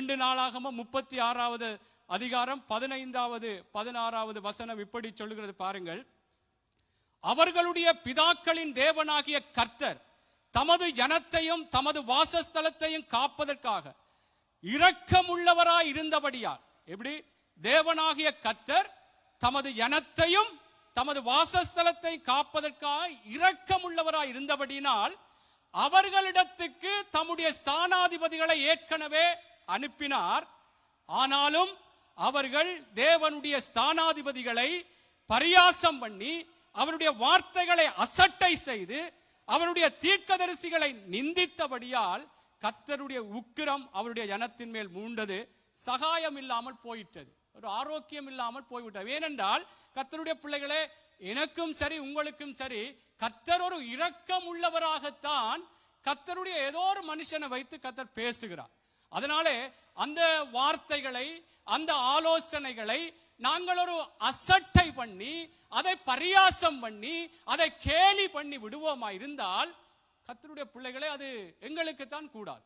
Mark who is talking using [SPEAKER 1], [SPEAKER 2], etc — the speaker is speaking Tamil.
[SPEAKER 1] ரெண்டு நாளாகம முப்பத்தி ஆறாவது அதிகாரம் பதினைந்தாவது பதினாறாவது வசனம் இப்படி சொல்லுகிறது பாருங்கள். அவர்களுடைய பிதாக்களின் தேவனாகிய கர்த்தர் தமது ஜனத்தையும் தமது வாசஸ்தலத்தையும் காப்பதற்காக இரக்கமுள்ளவராய் இருந்தபடியால் எப்படி? தேவனாகிய கர்த்தர் தமது ஜனத்தையும் தமது வாசஸ்தலத்தை காப்பதற்காக இரக்கமுள்ளவராய் இருந்தபடியினால் அவர்களிடத்துக்கு தம்முடைய ஸ்தானாதிபதிகளை ஏற்கனவே அனுப்பினார். ஆனாலும் அவர்கள் தேவனுடைய ஸ்தானாதிபதிகளை பரியாசம் பண்ணி அவருடைய வார்த்தைகளை அசட்டை செய்து அவருடைய தீர்க்கதரிசிகளை நிந்தித்தபடியால் கர்த்தருடைய உக்கிரம் அவருடைய ஜனத்தின் மேல் மூண்டது. சகாயம் இல்லாமல் போயிட்டது. ஒரு ஆரோக்கியம் இல்லாமல் போய்விட்டது. ஏனென்றால் கர்த்தருடைய பிள்ளைகளே எனக்கும் சரி உங்களுக்கும் சரி கர்த்தர் ஒரு இரக்கம் உள்ளவராகத்தான் கர்த்தருடைய ஏதோ ஒரு மனுஷனை வைத்து கர்த்தர் பேசுகிறார். அதனாலே அந்த வார்த்தைகளை அந்த ஆலோசனைகளை நாங்கள் ஒரு அசட்டை பண்ணி அதை பரியாசம் பண்ணி அதை கேலி பண்ணி விடுவோமா இருந்தால் கத்தருடைய பிள்ளைகளை அது எங்களுக்கு தான் கூடாது.